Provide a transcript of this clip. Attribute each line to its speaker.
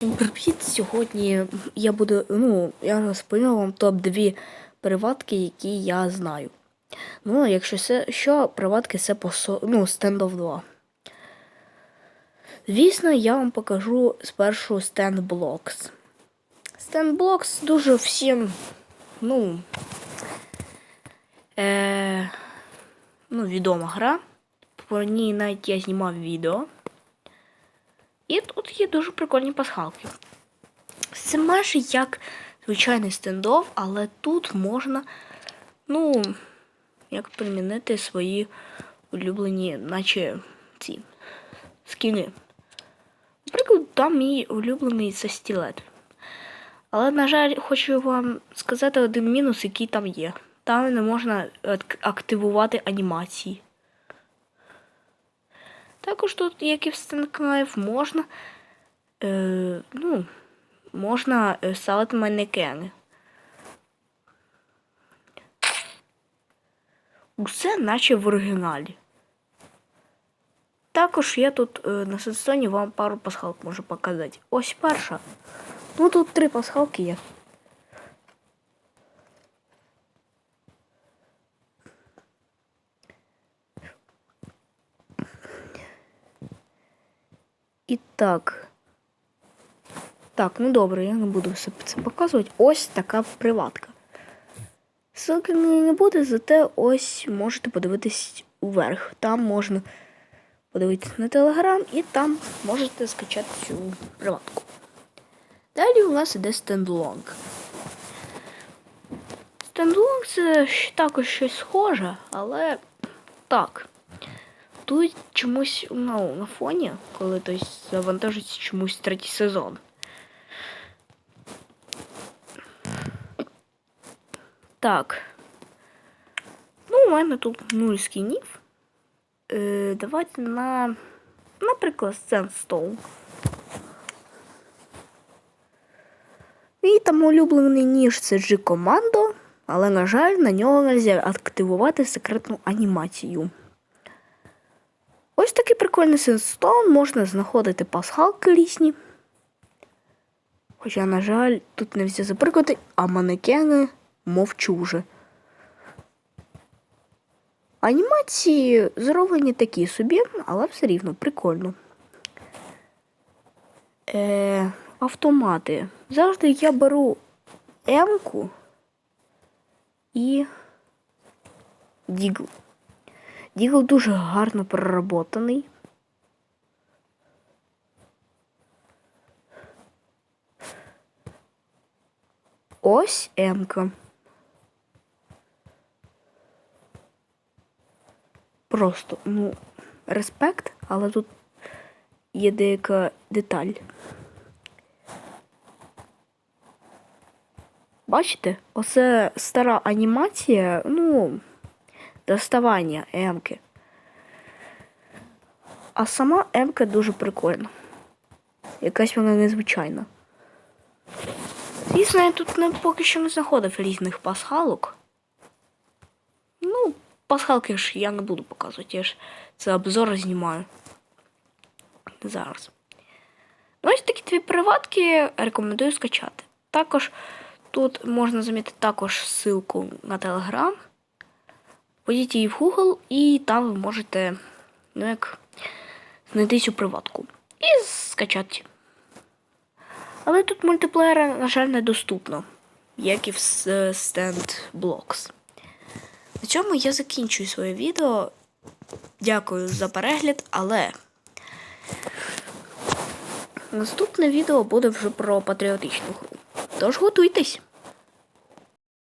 Speaker 1: Привіт! Сьогодні я буду, ну, я розповім вам топ-2 приватки, які я знаю. Ну, якщо це, що, приватки це по ну, стендов 2. Звісно, я вам покажу спершу Standblocks. Standblocks дуже всім, ну, е, ну, відома гра. Про ній навіть я знімав відео. І тут є дуже прикольні пасхалки. Це майже як звичайний стендов, але тут можна, ну, як примінити свої улюблені, наче ці скіни. Наприклад, там мій улюблений це стілет. Але, на жаль, хочу вам сказати один мінус, який там є. Там не можна активувати анімації. Також тут, як і в Стенкнайф, можна, е, ну, можна е, ставити манекени. Усе наче в оригіналі. Також я тут е, на сенсоні вам пару пасхалок можу показати. Ось перша. Ну тут три пасхалки є. І так. Так, ну добре, я не буду все це показувати. Ось така приватка. Ссылки не буде, зате ось можете подивитись уверх. Там можна подивитися на телеграм і там можете скачати цю приватку. Далі у нас іде стендлонг. Стендлонг це також щось схоже, але так. Тут чомусь ну, на фоні, коли тобто, завантажиться чомусь третій сезон. Так. Ну, у мене тут нуль скінів. Е, давайте на, наприклад, Sandstone. Мій там улюблений ніж це G-командо, але, на жаль, на нього не активувати секретну анімацію. Ось такий прикольний сенстон, можна знаходити пасхалки різні. Хоча, на жаль, тут не всі заприкати, а манекени мовчу вже. Анімації зроблені такі собі, але все рівно прикольно. Е, автомати. Завжди я беру М-ку і Дігл. Дігл дуже гарно проработаний. Ось М-ка. Просто, ну, респект, але тут є деяка деталь. Бачите, оце стара анімація, ну, доставання М-ки. А сама М-ка дуже прикольна. Якась вона незвичайна. Звісно, я тут не, поки що не знаходив різних пасхалок. Ну, пасхалки ж я не буду показувати, я ж це обзор знімаю. Зараз. Ну, ось такі дві приватки рекомендую скачати. Також тут можна замітити також ссылку на Telegram. Введіть її в Google, і там ви можете ну, як, знайти цю приватку. І скачати. Але тут мультиплеєра, на жаль, недоступно, як і в с- Stand Blocks. На цьому я закінчую своє відео. Дякую за перегляд, але наступне відео буде вже про патріотичну гру. Тож готуйтесь!